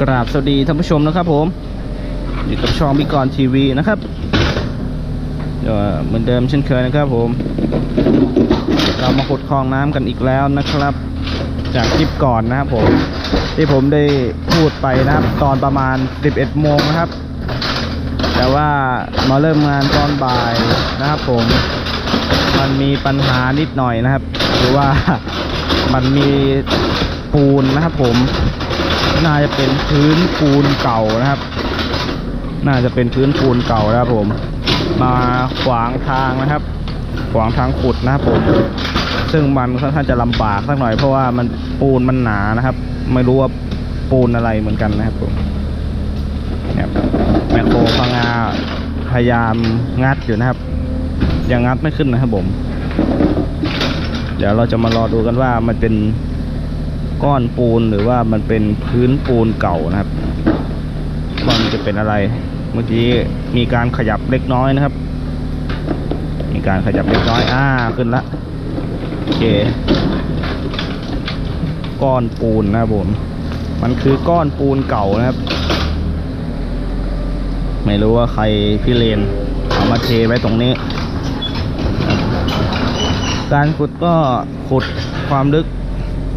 กราบสวัสดีท่านผู้ชมนะครับผมอยู่กับช่องบิกรทีวีนะครับเอ่อเหมือนเดิมเช่นเคยนะครับผม เรามาขุดคลองน้ำกันอีกแล้วนะครับ จากคลิปก่อนนะครับผม ที่ผมได้พูดไปนะครับ ตอนประมาณ 11โมงนะครับ แต่ว่ามาเริ่มงานตอนบ่ายนะครับผม มันมีปัญหานิดหน่อยนะครับ หรือว่ามันมีปูนนะครับผม น่าจะเป็นพื้นปูนเก่านะครับ น่าจะเป็นพื้นปูนเก่านะครับผม มาขวางทางนะครับ ขวางทางขุดนะครับผม ซึ่งมันค่อนข้างจะลำบากสักหน่อยเพราะว่ามันปูนมันหนานะครับ ไม่รู้ว่าปูนอะไรเหมือนกันนะครับผมเนี่ยแมคโครพังงาพยายามงัดอยู่นะครับ ยังงัดไม่ขึ้นนะครับผม เดี๋ยวเราจะมารอดูกันว่ามันเป็น ก้อนปูนหรือว่ามันเป็นพื้นปูนเก่านะครับว่ามันจะเป็นอะไร เมื่อกี้มีการขยับเล็กน้อยนะครับ มีการขยับเล็กน้อยอ่าขึ้นละโอเค ก้อนปูนนะครับผมมันคือก้อนปูนเก่านะครับ ไม่รู้ว่าใครพี่เลนเอามาเทไว้ตรงนี้ การขุดก็ขุดความลึก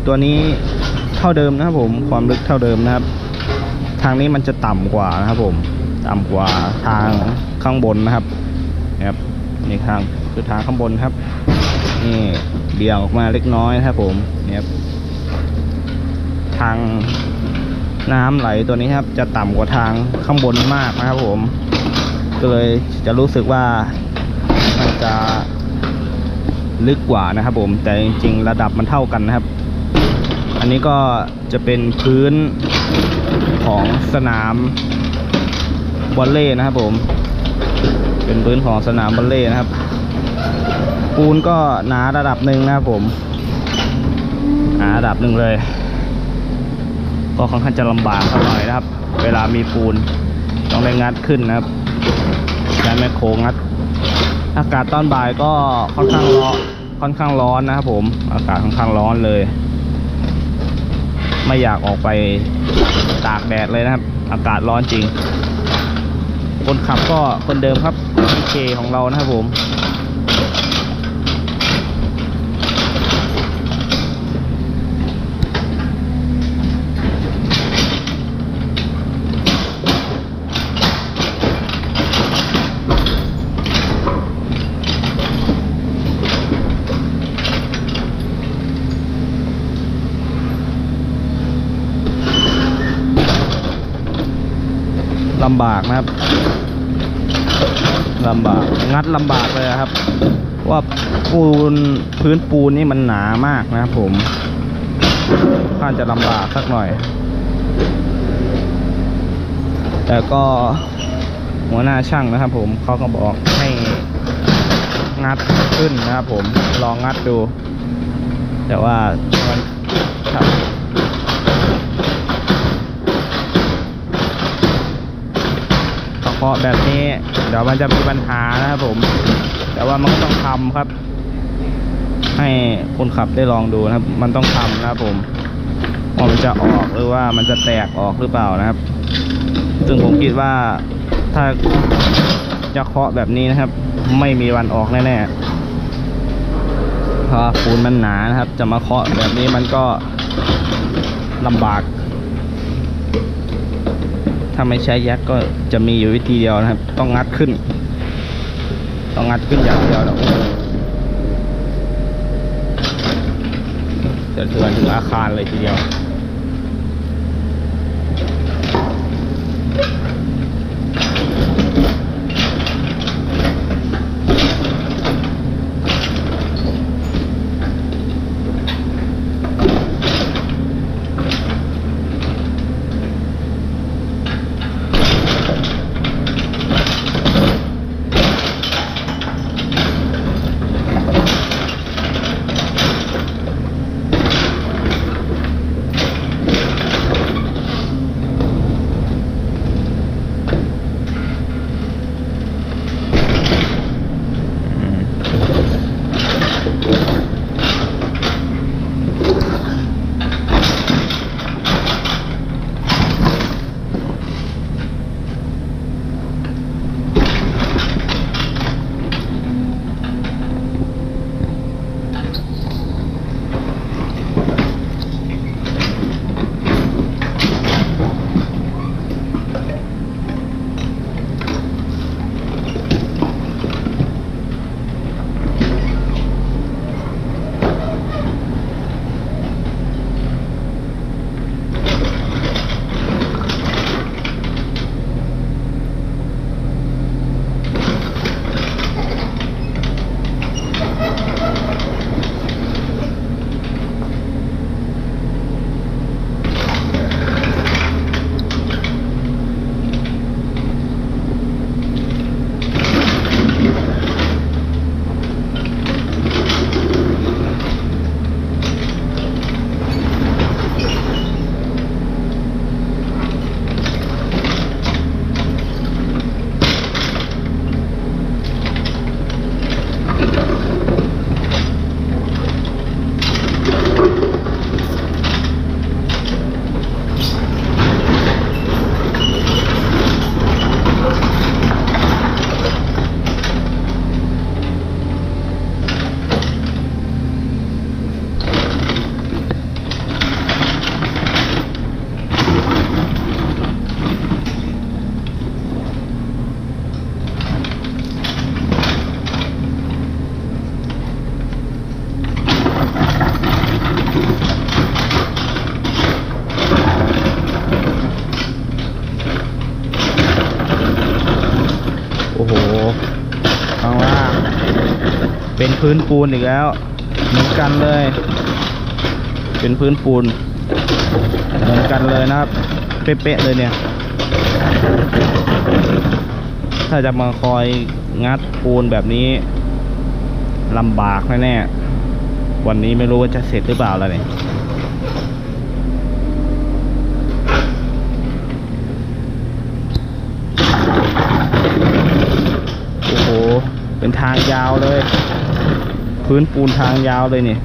ตัวนี้เท่าเดิมนะครับผมความลึกเท่าเดิมนะครับ ทางนี้มันจะต่ำกว่านะครับผมต่ำกว่าทางข้างบนนะครับนะครับนี่ทางคือทางข้างบนครับ นี่เบี่ยงออกมาเล็กน้อยนะครับผมเนี่ยครับทางน้ำไหลตัวนี้ครับ จะต่ำกว่าทางข้างบนมากนะครับผม ก็เลยจะรู้สึกว่ามันจะลึกกว่านะครับผมแต่จริงๆระดับมันเท่ากันนะครับ อันนี้ก็จะเป็นพื้นของสนามบอลเล่นะครับผม เป็นพื้นของสนามบอลเล่นะครับ ปูนก็หนาระดับหนึ่งนะครับผมหนาระดับหนึ่งเลย ก็ค่อนข้างจะลำบากสักหน่อยนะครับ เวลามีปูนต้องได้งัดขึ้นนะครับใช้แมคโครงัด อากาศตอนบ่ายก็ค่อนข้างร้อนค่อนข้างร้อนนะครับผม อากาศค่อนข้างร้อนเลย ไม่อยากออกไปตากแดดเลยนะครับ อากาศร้อนจริง คนขับก็คนเดิมครับพีเคของเรานะครับผมำบากนะครับลำบากงัดลำบากเลยครับ ว่าปูนพื้นปูนนี่มันหนามากนะครับผมค่อนข้างจะลำบากสักหน่อย แต่ก็หัวหน้าช่างนะครับผมเขาก็บอกให้งัดขึ้นนะครับผมลองงัดดู แต่ว่ามันาะแบบนี้ เดี๋ยวมันจะมีปัญหานะครับผม แต่ว่ามันก็ต้องทำครับ ให้คนขับได้ลองดูนะครับ มันต้องทำนะครับผมว่ามันจะออกหรือว่ามันจะแตกออกหรือเปล่านะครับ ซึ่งผมคิดว่าถ้าจะเคาะแบบนี้นะครับ ไม่มีวันออกแน่ๆเพราะปูนมันหนานะครับ จะมาเคาะแบบนี้มันก็ลำบาก ถ้าไม่ใช้ยักษ์ก็จะมีอยู่วิธีเดียวนะครับ ต้องงัดขึ้น ต้องงัดขึ้นอย่างเดียวแล้วจะเถือนถึงอาคารเลยทีเดียว เป็นพื้นปูนอีกแล้วเหมือนกันเลย เป็นพื้นปูน เหมือนกันเลยนะครับ เป๊ะๆเลยเนี่ย ถ้าจะมาคอยงัดปูนแบบนี้ลำบากแน่ๆวันนี้ไม่รู้ว่าจะเสร็จหรือเปล่าแล้วเนี่ยโอ้โหเป็นทางยาวเลย พื้นปูนทางยาวเลยเนี่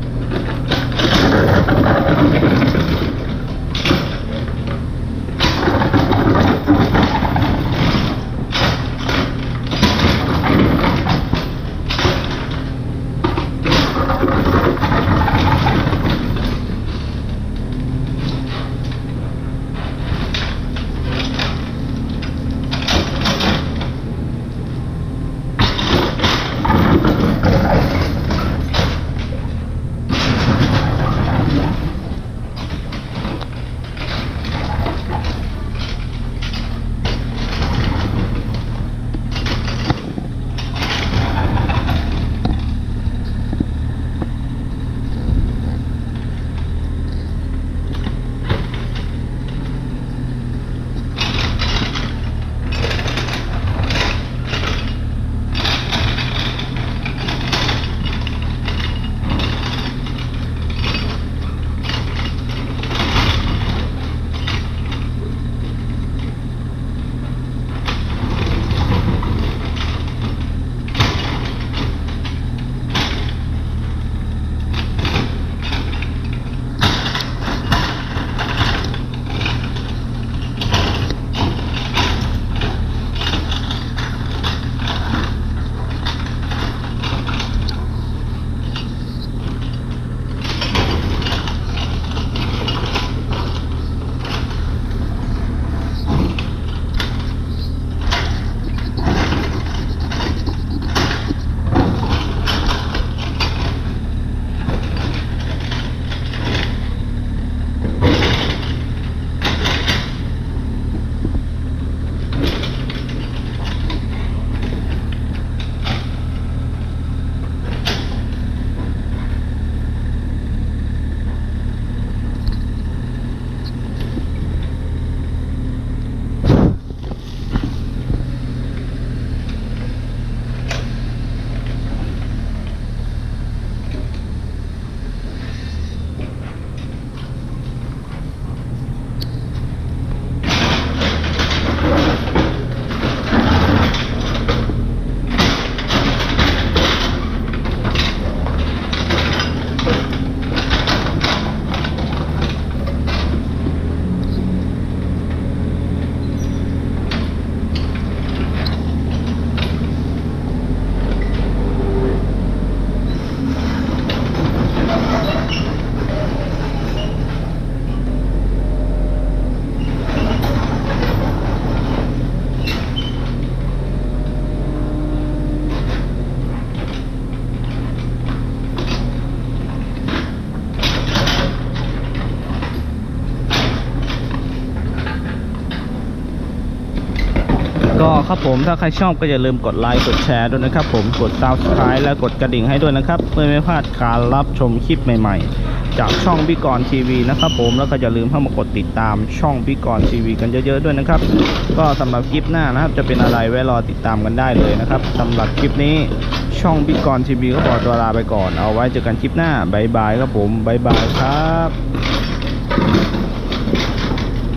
ครับผมถ้าใครชอบก็อย่าลืมกดไลค์กดแชร์ด้วยนะครับผมกด subscribe และกดกระดิ่งให้ด้วยนะครับเพื่อไม่พลาดการรับชมคลิปใหม่ๆ จากช่องบิกรทีวีนะครับผมแล้วก็อย่าลืมเข้ามากดติดตามช่องบิกรทีวีกันเยอะๆด้วยนะครับ ก็สำหรับคลิปหน้านะครับจะเป็นอะไรไว้รอติดตามกันได้เลยนะครับสำหรับคลิปนี้ช่องบิกรทีวีก็ขอตัวลาไปก่อน เอาไว้เจอกันคลิปหน้าบายบายครับผมบายบายครับ